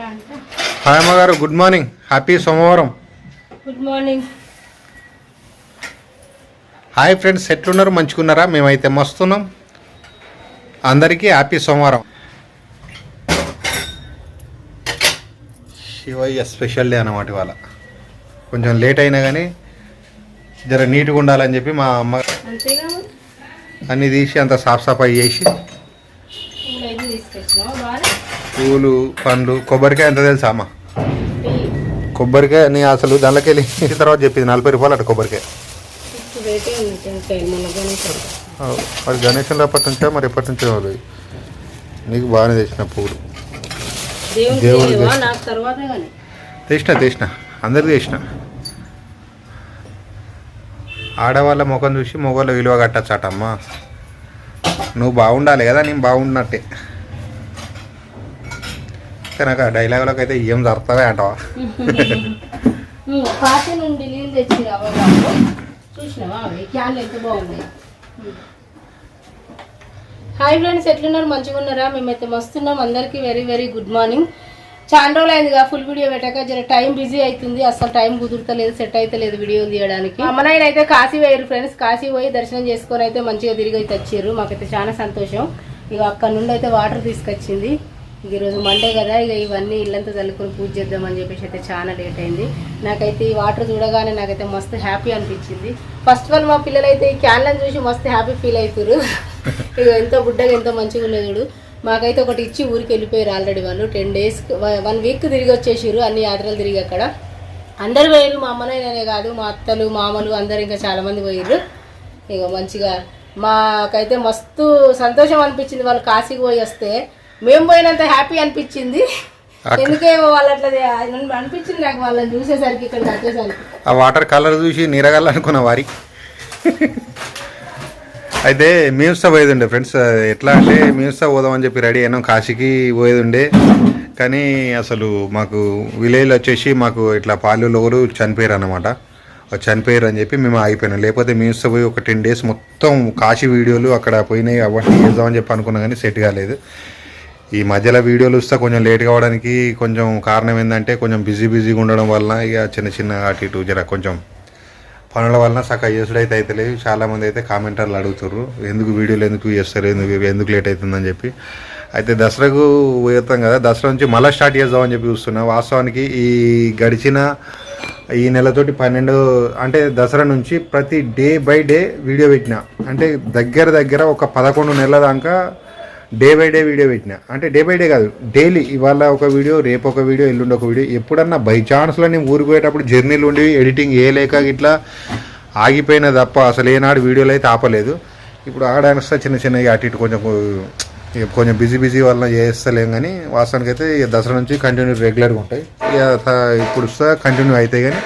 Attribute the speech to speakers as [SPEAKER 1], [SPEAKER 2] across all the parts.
[SPEAKER 1] Hi అమ్మగారు good morning. Happy సోమవారం.
[SPEAKER 2] Good morning.
[SPEAKER 1] Hi friends ఎట్లున్నారు? మంచుకున్నారా మేమైతే మస్తున్నాం. అందరికీ హ్యాపీ సోమవారం. శివయ్య స్పెషల్ డే అన్నమాట ఇవాళ. కొంచెం లేట్ అయినా కానీ జర నీట్గా ఉండాలని చెప్పి మా అమ్మ? అన్నీ తీసి అంత సాఫ్ సఫాయి చేసి పూలు పండ్లు కొబ్బరికాయ ఎంత తెలుసా అమ్మ? కొబ్బరికాయ నీ అసలు దానిలోకి వెళ్ళి తర్వాత చెప్పింది నలభై రూపాయలు అట కొబ్బరికాయ. మరి గణేశంలో ఎప్పటి నుంచో మరి ఎప్పటి నుంచో లేదు నీకు బాగానే తెచ్చిన పూలు. దేవుడి తెచ్చిన తెచ్చిన. అందరికి తెచ్చిన. ఆడవాళ్ళ ముఖం చూసి మొగోళ్ళ విలువ కట్టచ్చట అమ్మా. నువ్వు బాగుండాలి కదా నేను బాగున్నట్టే. నాకు ఆ డైలాగులకు అయితే ఏం జరుగుతావే అంటావా
[SPEAKER 2] కాశీ నుండి నీళ్ళు తెచ్చి చూసినావా క్యాన్లు ఎంత బాగున్నాయి? హాయ్ ఫ్రెండ్స్ ఎట్లున్నారు? మంచిగా ఉన్నారా? మేమైతే మస్తున్నాం. అందరికీ వెరీ వెరీ గుడ్ మార్నింగ్ చాలా రోజులు అయిందిగా ఫుల్ వీడియో పెట్టాక. జర టైం బిజీ అవుతుంది. అసలు టైం కుదురుతలేదు సెట్ అయితే వీడియో తీయడానికి. అమ్మనాయన అయితే కాశీ పోయారు ఫ్రెండ్స్ కాశీ పోయి దర్శనం చేసుకొని అయితే మంచిగా తిరిగి అయితే వచ్చారు మాకైతే చాలా సంతోషం. ఇక అక్కడ నుండి అయితే వాటర్ తీసుకొచ్చింది. ఇక ఈరోజు మండే కదా ఇక ఇవన్నీ ఇల్లంతా చల్లుకొని పూజ చేద్దామని చెప్పేసి అయితే చాలా లేట్ అయింది. నాకైతే ఈ వాటర్ చూడగానే నాకైతే మస్తు హ్యాపీ అనిపించింది. ఫస్ట్ ఆఫ్ ఆల్ మా పిల్లలు అయితే ఈ క్యాన్లను చూసి మస్తు హ్యాపీ ఫీల్ అవుతారు ఇక ఎంతో బుడ్డగా ఎంతో మంచిగా ఉన్నది చూడు. మాకైతే ఒకటి ఇచ్చి ఊరికి వెళ్ళిపోయారు ఆల్రెడీ వాళ్ళు. టెన్ డేస్ వన్ వీక్ తిరిగి వచ్చేసారు అన్ని యాత్రలు తిరిగి అక్కడ. అందరు పోయారు మా అమ్మనైనా కాదు మా అత్తలు మామలు అందరు ఇంకా చాలామంది పోయారు ఇక మంచిగా మాకైతే మస్తు సంతోషం అనిపించింది వాళ్ళు కాశీకి పోయి వస్తే. మేము పోయినంత హ్యాపీ అనిపించింది. ఎందుకే వాళ్ళు అట్లా అనిపించింది నాకు వాళ్ళని చూసేసరికి ఇక్కడికి వచ్చేసరికి.
[SPEAKER 1] ఆ వాటర్ కలర్ చూసి నీరగాలనుకున్న వారి. అయితే మీమ్స్తా పోయేది ఉండే ఫ్రెండ్స్. ఎట్లా అంటే మీమ్స్తా పోదామని చెప్పి రెడీ అయినాం. కాశీకి పోయేది ఉండే కానీ అసలు మాకు విలేజ్లో వచ్చేసి మాకు ఇట్లా పాలు ఒకరు చనిపోయారు అనమాట చనిపోయారు అని చెప్పి మేము ఆగిపోయినాం. లేకపోతే మీమ్స్తో పోయి ఒక టెన్ డేస్ మొత్తం కాశీ వీడియోలు అక్కడ పోయినాయి. అవన్నీ చేద్దామని చెప్పి అనుకున్నా కానీ సెట్ కాలేదు. ఈ మధ్యలో వీడియోలు వస్తే కొంచెం లేట్ కావడానికి కొంచెం కారణం ఏంటంటే కొంచెం బిజీ బిజీగా ఉండడం వలన ఇక చిన్న చిన్న అటు ఇటు జర కొంచెం పనుల వలన సక్క చేసుడు అయితే అయితే లేదు. చాలామంది అయితే కామెంటర్లు అడుగుతారు ఎందుకు వీడియోలు ఎందుకు చేస్తారు? ఎందుకు ఎందుకు లేట్ అవుతుందని చెప్పి. అయితే దసరాకు పోతాం కదా. దసరా నుంచి మళ్ళీ స్టార్ట్ చేద్దామని చెప్పి చూస్తున్నా. వాస్తవానికి ఈ గడిచిన ఈ నెలతోటి పన్నెండు అంటే దసరా నుంచి ప్రతి డే బై డే వీడియో పెట్టిన. అంటే దగ్గర దగ్గర ఒక పదకొండు నెలల దాకా డే బై డే వీడియో పెట్టిన. అంటే డే బై డే కాదు డైలీ ఇవాళ ఒక వీడియో రేపు ఒక వీడియో ఎల్లుండి ఒక వీడియో. ఎప్పుడన్నా బై ఛాన్స్లో నేను ఊరికి పోయేటప్పుడు జర్నీలు ఉండి ఎడిటింగ్ ఏ లేక ఇట్లా ఆగిపోయిన తప్ప అసలు ఏనాడు వీడియోలు అయితే ఆపలేదు. ఇప్పుడు ఆడడానికి వస్తే చిన్న చిన్న అటు ఇటు కొంచెం ఇక కొంచెం బిజీ బిజీ వల్ల చేస్తలేం కానీ వాస్తవానికి అయితే ఇక దసరా నుంచి కంటిన్యూ రెగ్యులర్గా ఉంటాయి. ఇక స- ఇప్పుడు వస్తే కంటిన్యూ అవుతాయి కానీ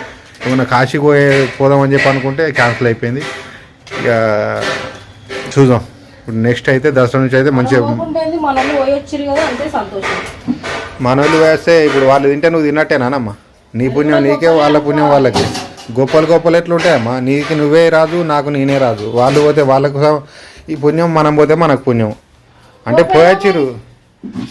[SPEAKER 1] ఏమన్నా కాశీకి పోయే పోదామని చెప్పి అనుకుంటే క్యాన్సిల్ అయిపోయింది. ఇక చూద్దాం. ఇప్పుడు నెక్స్ట్ అయితే దసరా నుంచి అయితే మంచిగా మనోళ్ళు వేస్తే ఇప్పుడు వాళ్ళు తింటే నువ్వు తిన్నట్టేనానమ్మా నీ పుణ్యం నీకే వాళ్ళ పుణ్యం వాళ్ళకి. గొప్పలు గొప్పలు ఎట్లా ఉంటాయమ్మా నీకు నువ్వే రాదు నాకు నేనే రాదు వాళ్ళు పోతే వాళ్ళకు ఈ పుణ్యం మనం పోతే మనకు పుణ్యం. అంటే పోయొచ్చిరు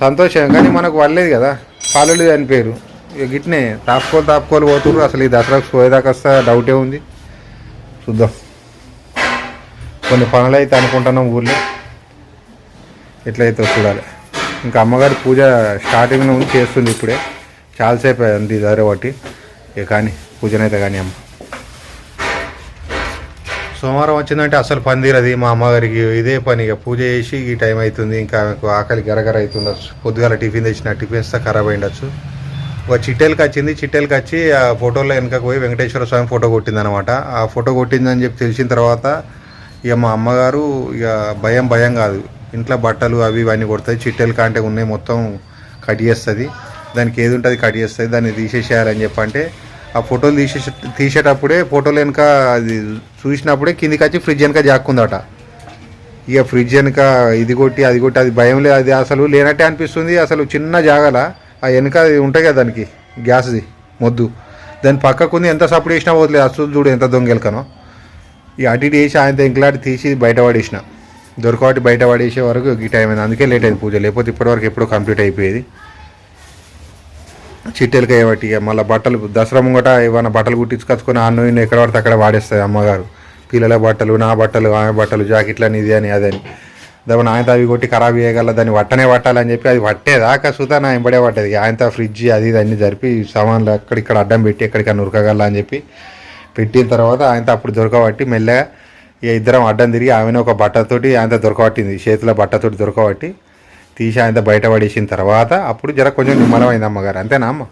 [SPEAKER 1] సంతోషం కానీ మనకు వాళ్ళలేదు కదా. పాలలు చనిపోయారు ఇక గిట్నే తాపుకోలు తాపుకోలు పోతుర్రు. అసలు ఈ దసరాకు పోయేదాకా వస్తా డౌటే ఉంది. చూద్దాం. కొన్ని పనులు అయితే అనుకుంటున్నాం ఊర్లో. ఎట్లయితే చూడాలి. ఇంకా అమ్మగారి పూజ స్టార్టింగ్ నుంచి చేస్తుంది ఇప్పుడే. చాలాసేపు అయింది దారి ఒకటి. ఇక కానీ పూజనైతే కానీ అమ్మ. సోమవారం వచ్చిందంటే అసలు పందిరది మా అమ్మగారికి ఇదే పని. ఇక పూజ చేసి ఈ టైం అవుతుంది ఇంకా ఆమెకు ఆకలి గరగర అవుతుండొచ్చు. పొద్దుగాల టిఫిన్ తెచ్చిన టిఫిన్స్ ఖరాబ్ అయిండొచ్చు. ఒక చిట్టెలకి వచ్చింది. చిట్టెలకి వచ్చి ఆ ఫోటోలో వెనకకు పోయి వెంకటేశ్వర స్వామి ఫోటో కొట్టిందనమాట. ఆ ఫోటో కొట్టిందని చెప్పి తెలిసిన తర్వాత ఇక మా అమ్మగారు ఇక భయం భయం కాదు. ఇంట్లో బట్టలు అవి ఇవన్నీ కొడతాయి. చిట్టెలు కాంటే ఉన్నాయి మొత్తం కట్ చేస్తుంది. దానికి ఏది ఉంటుంది కట్ చేస్తుంది. దాన్ని తీసేసేయాలని చెప్పంటే ఆ ఫోటోలు తీసే తీసేటప్పుడే ఫోటోలు వెనక అది చూసినప్పుడే కిందికి వచ్చి ఫ్రిడ్జ్ వెనక జాక్కుందట. ఇక ఫ్రిడ్జ్ వెనక ఇది కొట్టి అది కొట్టి అది భయం లేదు. అది అసలు లేనట్టే అనిపిస్తుంది. అసలు చిన్న జాగల ఆ వెనక అది ఉంటాయి కదా దానికి గ్యాస్ది మొద్దు. దాని పక్కకు ఉంది ఎంత సపోర్ట్ చేసినా పోతలేదు అసలు చూడు ఎంత దొంగెలకనో ఈ అటు ఇటు వేసి ఆయనతో ఇంకలాంటి తీసి బయట పడేసిన దొరకవాటి బయట పడేసే వరకు ఈ టైం అయింది. అందుకే లేట్ అయింది పూజ. లేకపోతే ఇప్పటివరకు ఎప్పుడో కంప్లీట్ అయిపోయేది. చిట్టెలకి అయ్యబట్టి ఇక మళ్ళీ బట్టలు దసరా ముంగట ఏమైనా బట్టలు కుట్టించుకొచ్చుకొని ఆ నూనె ఎక్కడ పడితే అక్కడ వాడేస్తుంది అమ్మగారు. పిల్లల బట్టలు నా బట్టలు ఆమె బట్టలు జాకెట్లు అని ఇది అని అదని దాని ఆయనతో అవి కొట్టి ఖరాబ్ చేయగల దాన్ని వట్టనే పట్టాలని చెప్పి అది పట్టేదాకా సుతా నా ఎంబడే పట్టేది ఆయనతో ఫ్రిడ్జ్ అది ఇది అన్ని జరిపి సామాన్లు అక్కడిక్కడ అడ్డం పెట్టి ఎక్కడికైనా ఉరకగల అని చెప్పి పెట్టిన తర్వాత ఆయనతో అప్పుడు దొరకబట్టి మెల్లగా ఇక ఇద్దరం అడ్డం తిరిగి ఆమెను ఒక బట్టతోటి ఆయనతో దొరకబట్టింది. చేతిలో బట్టతోటి దొరకబట్టి తీసి ఆయనతో బయటపడేసిన తర్వాత అప్పుడు జర కొంచెం నిమ్మలమైంది అమ్మగారు. అంతేనా అమ్మ?